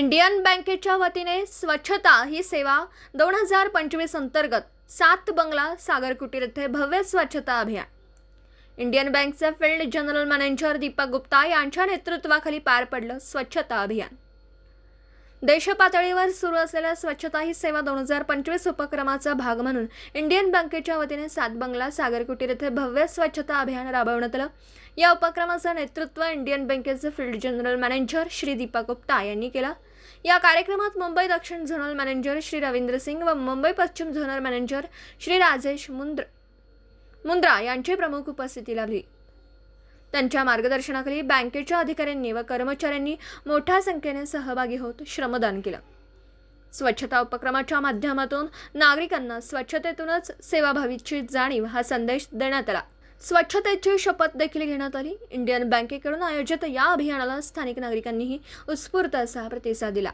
Indian बँकेच्या वतीने स्वच्छता ही सेवा दोन हजार पंचवीस अंतर्गत सात बंगला सागर कुटीर येथे भव्य स्वच्छता अभियान. इंडियन बँकचे field general manager Deepak Gupta यांच्या नेतृत्वाखाली पार पडलं स्वच्छता अभियान. देशपातळीवर सुरू असलेल्या स्वच्छता ही सेवा दोन हजार पंचवीस उपक्रमाचा भाग म्हणून इंडियन बँकेच्या वतीने सात बंगला सागर कुटीर येथे भव्य स्वच्छता अभियान राबवण्यात आलं. या उपक्रमाचं नेतृत्व इंडियन बँकेचे field general manager Shri Deepak Gupta यांनी केलं. या कार्यक्रमात मुंबई दक्षिण झोनल मॅनेजर श्री रवींद्र सिंग व मुंबई पश्चिम झोनल मॅनेजर श्री राजेश मुंद्र मुंद्रा यांची प्रमुख उपस्थिती लाभली. त्यांच्या मार्गदर्शनाखाली बँकेच्या अधिकाऱ्यांनी व कर्मचाऱ्यांनी मोठ्या संख्येने सहभागी होत श्रमदान केलं. स्वच्छता उपक्रमाच्या माध्यमातून नागरिकांना स्वच्छतेतूनच सेवाभावीची जाणीव हा संदेश देण्यात आला. स्वच्छतेची शपथ देखील घेण्यात आली. इंडियन बँकेकडून आयोजित या अभियानाला स्थानिक नागरिकांनीही उत्स्फूर्त असा प्रतिसाद दिला.